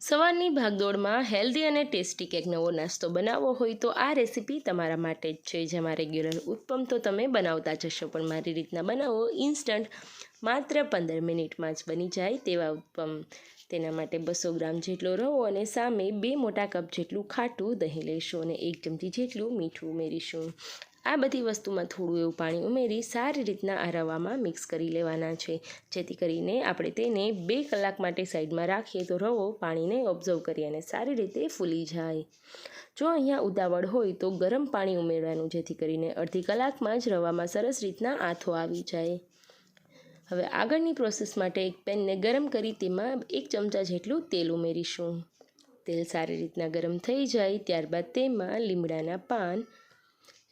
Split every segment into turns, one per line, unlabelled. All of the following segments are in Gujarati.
સવારની ભાગદોડમાં હેલ્ધી અને ટેસ્ટી કેક નવો નાસ્તો બનાવવો હોય તો આ રેસીપી તમારા માટે જ છે. જેમાં રેગ્યુલર ઉત્પમ તો તમે બનાવતા જશો પણ મારી રીતના બનાવો ઇન્સ્ટન્ટ માત્ર પંદર મિનિટમાં જ બની જાય તેવા ઉત્પમ. તેના માટે બસો ગ્રામ જેટલો રવો અને સામે બે મોટા કપ જેટલું ખાટું દહીં લઈશું અને એક ચમચી જેટલું મીઠું ઉમેરીશું. આ બધી વસ્તુમાં થોડું એવું પાણી ઉમેરી સારી રીતના આ રવામાં મિક્સ કરી લેવાના છે. જેથી કરીને આપણે તેને બે કલાક માટે સાઈડમાં રાખીએ તો રવો પાણીને ઓબ્ઝર્વ કરી અને સારી રીતે ફૂલી જાય. જો અહીંયા ઉતાવળ હોય તો ગરમ પાણી ઉમેરવાનું, જેથી કરીને અડધી કલાકમાં જ રવામાં સરસ રીતના આથો આવી જાય. હવે આગળની પ્રોસેસ માટે એક પેનને ગરમ કરી તેમાં એક ચમચા જેટલું તેલ ઉમેરીશું. તેલ સારી રીતના ગરમ થઈ જાય, ત્યારબાદ તેમાં લીમડાના પાન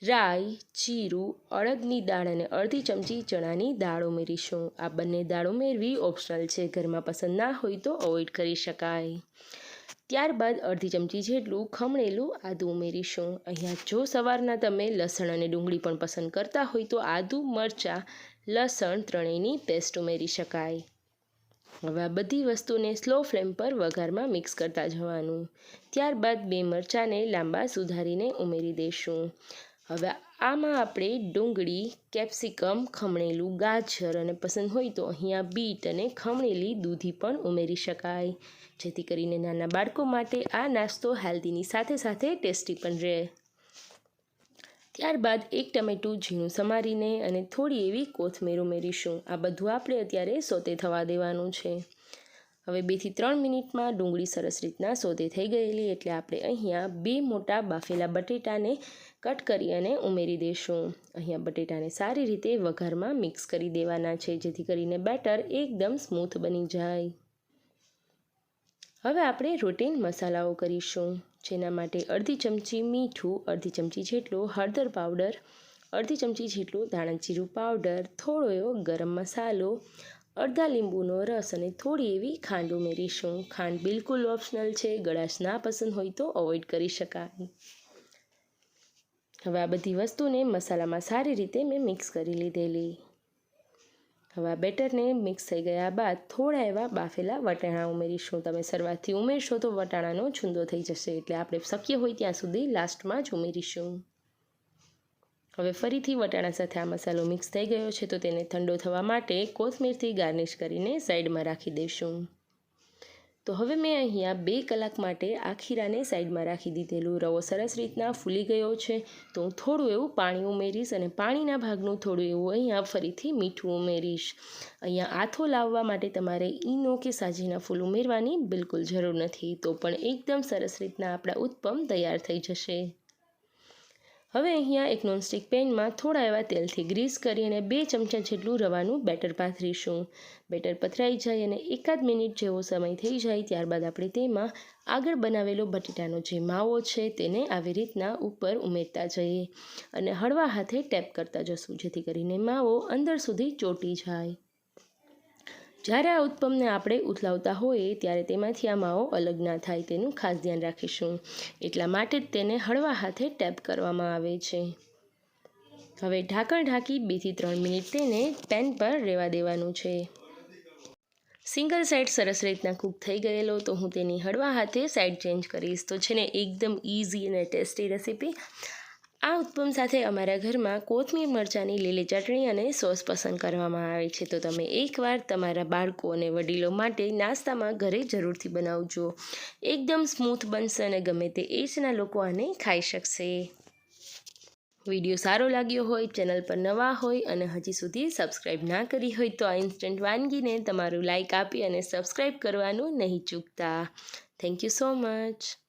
રાઈ જીરું અડદની દાળ અને અડધી ચમચી ચણાની દાળ ઉમેરીશું આ બંને દાળ ઉમેરવી ઓપ્શનલ છે. ઘરમાં પસંદ ના હોય તો અવોઇડ કરી શકાય. ત્યારબાદ અડધી ચમચી જેટલું ખમણેલું આદું ઉમેરીશું. અહીંયા જો સવારના તમે લસણ અને ડુંગળી પણ પસંદ કરતા હોય તો આદું, મરચાં, લસણ ત્રણેયની પેસ્ટ ઉમેરી શકાય. હવે આ બધી વસ્તુને સ્લો ફ્લેમ પર વઘારમાં મિક્સ કરતા જવાનું. ત્યારબાદ બે મરચાંને લાંબા સુધારીને ઉમેરી દઈશું હવે આમાં આપણે ડુંગળી, કેપ્સિકમ, ખમણેલું, ગાજર અને પસંદ હોય તો અહીંયા બીટ અને ખમણેલી દૂધી પણ ઉમેરી શકાય. જેથી કરીને નાના બાળકો માટે આ નાસ્તો હેલ્ધીની સાથે સાથે ટેસ્ટી પણ રહે. ત્યારબાદ એક ટમેટું ઝીણું સમારીને અને થોડી એવી કોથમીર ઉમેરીશું. આ બધું આપણે અત્યારે સોતે થવા દેવાનું છે. હવે બેથી ત્રણ મિનિટમાં ડુંગળી સરસ રીતના સોદે થઈ ગયેલી એટલે આપણે અહીંયા બે મોટા બાફેલા બટેટાને કટ કરી અને ઉમેરી દઈશું અહીંયા બટેટાને સારી રીતે વઘારમાં મિક્સ કરી દેવાના છે, જેથી કરીને બેટર એકદમ સ્મૂથ બની જાય. હવે આપણે રોટીન મસાલાઓ કરીશું, જેના માટે અડધી ચમચી મીઠું, અડધી ચમચી જેટલો હળદર પાવડર, અડધી ચમચી જેટલું ધાણા જીરું પાવડર, થોડો એવો ગરમ મસાલો અડધા લીંબુનો રસ અને થોડી એવી ખાંડ ઉમેરીશું. ખાંડ બિલકુલ ઓપ્શનલ છે ગળાશ ના પસંદ હોય તો અવોઇડ કરી શકાય. હવે આ બધી વસ્તુને મસાલામાં સારી રીતે મેં મિક્સ કરી લીધેલી. હવે આ બેટરને મિક્સ થઈ ગયા બાદ થોડા એવા બાફેલા વટાણા ઉમેરીશું. તમે શરૂઆતથી ઉમેરશો તો વટાણાનો છૂંદો થઈ જશે. એટલે આપણે શક્ય હોય ત્યાં સુધી લાસ્ટમાં જ ઉમેરીશું. હવે ફરીથી વટાણા સાથે આ મસાલો મિક્સ થઈ ગયો છે, તો તેને ઠંડો થવા માટે કોથમીરથી ગાર્નિશ કરીને સાઈડમાં રાખી દઈશું. તો હવે મેં અહીંયા બે કલાક માટે આ ખીરાને સાઈડમાં રાખી દીધેલું. રવો સરસ રીતના ફૂલી ગયો છે, તો હું થોડું એવું પાણી ઉમેરીશ અને પાણીના ભાગનું થોડું એવું અહીંયા ફરીથી મીઠું ઉમેરીશ. અહીંયા આથો લાવવા માટે તમારે ઈનો કે સાજીના ફૂલ ઉમેરવાની બિલકુલ જરૂર નથી, તો પણ એકદમ સરસ રીતના આપણા ઉત્પમ તૈયાર થઈ જશે. હવે અહીંયા એક નોનસ્ટિક પેનમાં થોડા એવા તેલથી ગ્રીસ કરી અને બે ચમચા જેટલું રવાનું બેટર પાથરીશું. બેટર પથરાઈ જાય અને એકાદ મિનિટ જેવો સમય થઈ જાય ત્યારબાદ આપણે તેમાં આગળ બનાવેલો બટેટાનો જે માવો છે તેને આવી રીતના ઉપર ઉમેરતા જઈએ અને હળવા હાથે ટેપ કરતા જશું જેથી કરીને માવો અંદર સુધી ચોટી જાય. જ્યારે આ ઉત્પમને આપણે ઉથલાવતા હોઈએ ત્યારે તેમાંથી આ માવો અલગ ના થાય તેનું ખાસ ધ્યાન રાખીશું. એટલા માટે જ તેને હળવા હાથે ટેપ કરવામાં આવે છે. હવે ઢાંકણ ઢાંકી બેથી ત્રણ મિનિટ તેને પેન પર રહેવા દેવાનું છે. સિંગલ સાઈડ સરસ રીતના કૂક થઈ ગયેલો તો હું તેની હળવા હાથે સાઈડ ચેન્જ કરીશ. તો છે ને એકદમ ઇઝી અને ટેસ્ટી રેસીપી. આ ઉત્પમ સાથે અમારા ઘરમાં કોથમીર મરચાંની લીલી ચટણી અને સોસ પસંદ કરવામાં આવે છે. તો તમે એકવાર તમારા બાળકો અને વડીલો માટે નાસ્તામાં ઘરે જરૂરથી બનાવજો. એકદમ સ્મૂથ બનશે અને ગમે તે એજના લોકો આને ખાઈ શકશે. વીડિયો સારો લાગ્યો હોય, ચેનલ પર નવા હોય અને હજી સુધી સબસ્ક્રાઈબ ના કરી હોય તો આ ઇન્સ્ટન્ટ વાનગીને તમારું લાઇક આપી અને સબસ્ક્રાઈબ કરવાનું નહીં ચૂકતા. Thank you so much.